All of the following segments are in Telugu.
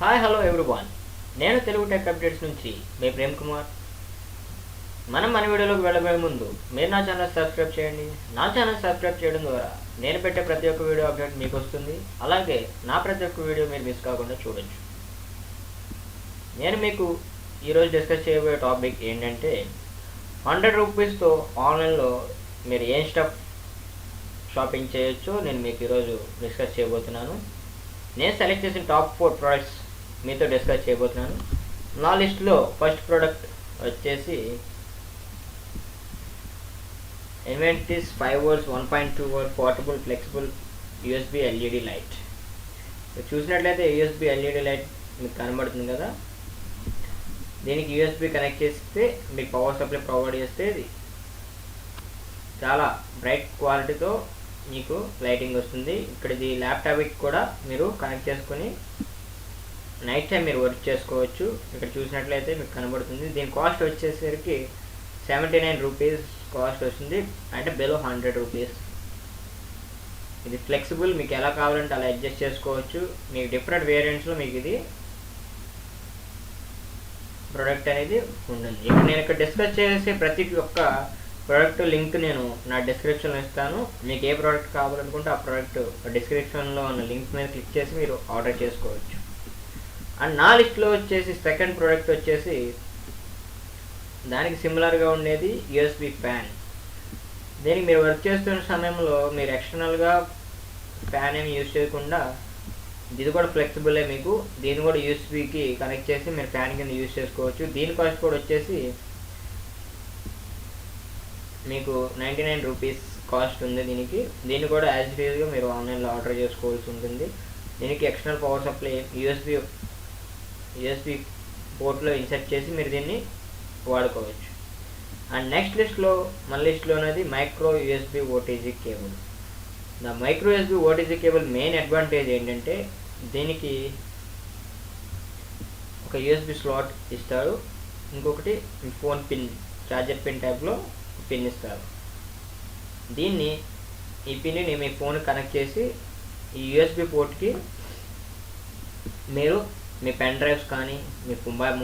హాయ్ హలో ఎవ్రీవాన్ నేను తెలుగు టెక్ అప్డేట్స్ నుంచి మీ ప్రేమ్ కుమార్. మనం మన వీడియోలోకి వెళ్ళబోయే ముందు మీరు నా ఛానల్ సబ్స్క్రైబ్ చేయండి. నా ఛానల్ సబ్స్క్రైబ్ చేయడం ద్వారా నేను పెట్టే ప్రతి ఒక్క వీడియో అప్డేట్ మీకు వస్తుంది. అలాగే నా ప్రతి ఒక్క వీడియో మీరు మిస్ కాకుండా చూడొచ్చు. నేను మీకు ఈరోజు డిస్కస్ చేయబోయే టాపిక్ ఏంటంటే హండ్రెడ్ రూపీస్తో ఆన్లైన్లో మీరు ఏం స్టఫ్ షాపింగ్ చేయొచ్చో నేను మీకు ఈరోజు డిస్కస్ చేయబోతున్నాను. నేను సెలెక్ట్ చేసిన టాప్ ఫోర్ ప్రోడక్ట్స్ మీతో డిస్కస్ చేయబోతున్నాను. నా లిస్ట్లో ఫస్ట్ ప్రోడక్ట్ వచ్చేసి Inventis five verse one point two వర్ portable flexible USB LED light. చూసినట్లయితే యూఎస్బి ఎల్ఈడి లైట్ మీకు కనబడుతుంది కదా. దీనికి యూఎస్బి కనెక్ట్ చేస్తే మీకు పవర్ సప్లై ప్రొవైడ్ చేస్తే ఇది చాలా బ్రైట్ క్వాలిటీతో మీకు లైటింగ్ వస్తుంది. ఇక్కడ ఇది ల్యాప్టాప్కి కూడా మీరు కనెక్ట్ చేసుకొని నైట్ టైం మీరు వర్క్ చేసుకోవచ్చు. ఇక్కడ చూసినట్లయితే మీకు కనబడుతుంది. దీని కాస్ట్ వచ్చేసరికి సెవెంటీ నైన్ రూపీస్ కాస్ట్ వస్తుంది. అంటే బిలో హండ్రెడ్ రూపీస్ ఇది ఫ్లెక్సిబుల్ మీకు ఎలా కావాలంటే అలా అడ్జస్ట్ చేసుకోవచ్చు. మీకు డిఫరెంట్ వేరియంట్స్లో మీకు ఇది ప్రోడక్ట్ అనేది ఉంటుంది. ఇక్కడ నేను ఇక్కడ డిస్కస్ చేసే ప్రతి ఒక్క ప్రోడక్ట్ లింక్ నేను నా డిస్క్రిప్షన్లో ఇస్తాను. మీకు ఏ ప్రోడక్ట్ కావాలనుకుంటే ఆ ప్రోడక్ట్ డిస్క్రిప్షన్లో ఉన్న లింక్ మీద క్లిక్ చేసి మీరు ఆర్డర్ చేసుకోవచ్చు. అండ్ నా లిస్ట్లో వచ్చేసి సెకండ్ ప్రోడక్ట్ వచ్చేసి దానికి సిమిలర్గా ఉండేది యూఎస్బి ఫ్యాన్ దీనికి మీరు వర్క్ చేస్తున్న సమయంలో మీరు ఎక్స్టర్నల్గా ఫ్యాన్ ఏమి యూజ్ చేయకుండా ఇది కూడా ఫ్లెక్సిబులే మీకు. దీన్ని కూడా యూఎస్బికి కనెక్ట్ చేసి మీరు ఫ్యాన్ కింద యూజ్ చేసుకోవచ్చు. దీని కాస్ట్ కూడా వచ్చేసి మీకు నైంటీ నైన్ రూపీస్ కాస్ట్ ఉంది దీనికి. దీన్ని కూడా యాజ్ యూజ్గా మీరు ఆన్లైన్లో ఆర్డర్ చేసుకోవాల్సి ఉంటుంది. దీనికి external power supply USB USB పోర్ట్లో insert చేసి మీరు దీన్ని వాడుకోవచ్చు. అండ్ నెక్స్ట్ లిస్ట్లో మన లిస్ట్లో అనేది micro USB OTG cable the micro USB OTG cable main advantage ఏంటంటే దీనికి ఒక యూఎస్బి స్లాట్ ఇస్తారు. ఇంకొకటి ఫోన్ పిన్ ఛార్జర్ పిన్ టైప్లో పిన్ ఇస్తారు. దీన్ని ఈ పిన్ని మీ ఫోన్ కనెక్ట్ చేసి ఈ యూఎస్బి పోర్ట్కి మీరు మీ పెన్ డ్రైవ్స్ కానీ మీ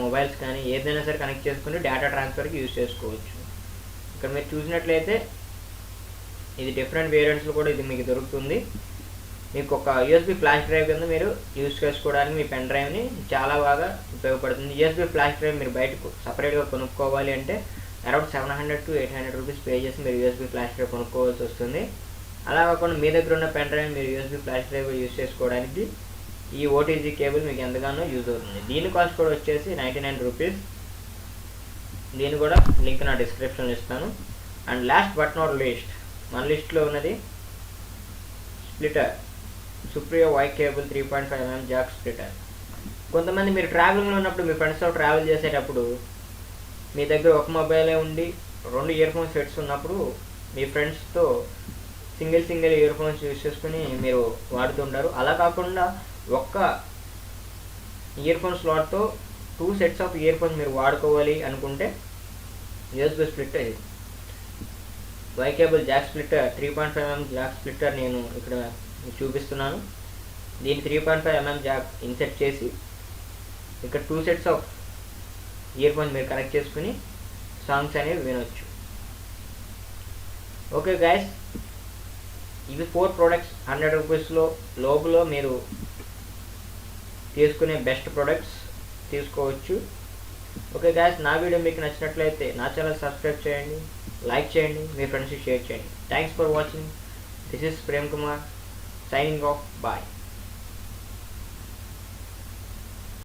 మొబైల్స్ కానీ ఏదైనా సరే కనెక్ట్ చేసుకుని డేటా ట్రాన్స్ఫర్కి యూజ్ చేసుకోవచ్చు. ఇక్కడ మీరు చూసినట్లయితే ఇది డిఫరెంట్ వేరియంట్స్లో కూడా ఇది మీకు దొరుకుతుంది. మీకు ఒక యూఎస్బి ఫ్లాష్ డ్రైవ్ కింద మీరు యూజ్ చేసుకోవడానికి మీ పెన్ డ్రైవ్ని చాలా బాగా ఉపయోగపడుతుంది. యూఎస్బి ఫ్లాష్ డ్రైవ్ మీరు బయటకు సపరేట్గా కొనుక్కోవాలి అంటే around seven hundred to eight hundred rupees pay చేసి మీరు యూఎస్బి ఫ్లాష్ డ్రైవ్ కొనుక్కోవాల్సి వస్తుంది. అలా కాకుండా మీ దగ్గర ఉన్న పెన్ డ్రైవ్ మీరు యూఎస్బి ఫ్లాష్ డ్రైవ్ యూజ్ చేసుకోవడానికి ఈ ఓటీజీ కేబుల్ మీకు ఎంతగానో యూజ్ అవుతుంది. దీని కాస్ట్ కూడా వచ్చేసి నైంటీ నైన్ రూపీస్ దీని కూడా లింక్ నా డిస్క్రిప్షన్లో ఇస్తాను. And last but not least మన లిస్ట్లో ఉన్నది splitter Supriyo Y cable three point five mm jack splitter కొంతమంది మీరు ట్రావెలింగ్లో ఉన్నప్పుడు మీ ఫ్రెండ్స్తో ట్రావెల్ చేసేటప్పుడు మీ దగ్గర ఒక మొబైలే ఉండి రెండు ఇయర్ ఫోన్స్ సెట్స్ ఉన్నప్పుడు మీ ఫ్రెండ్స్తో single single earphones use చేసుకుని మీరు వాడుతుంటారు. అలా కాకుండా ఒక్క ఇయర్ ఫోన్ స్లాట్తో two sets of earphones మీరు వాడుకోవాలి అనుకుంటే యూఎస్బీ స్ప్లిట్టర్ ఇది Y cable jack splitter three point five mm jack splitter నేను ఇక్కడ చూపిస్తున్నాను. దీని three point five mm jack insert చేసి ఇక్కడ two sets of earphone మీరు కనెక్ట్ చేసుకుని సాంగ్స్ అనేవి వినొచ్చు. ఓకే గాయస్ ఇవి ఫోర్ ప్రోడక్ట్స్ హండ్రెడ్ రూపీస్లో లోపల మీరు తీసుకునే బెస్ట్ ప్రోడక్ట్స్ తీసుకోవచ్చు. ఓకే గ్యాస్ నా వీడియో మీకు నచ్చినట్లయితే నా ఛానల్ సబ్స్క్రైబ్ చేయండి లైక్ చేయండి మీ ఫ్రెండ్స్కి షేర్ చేయండి. Thanks for watching this is Prem Kumar signing off bye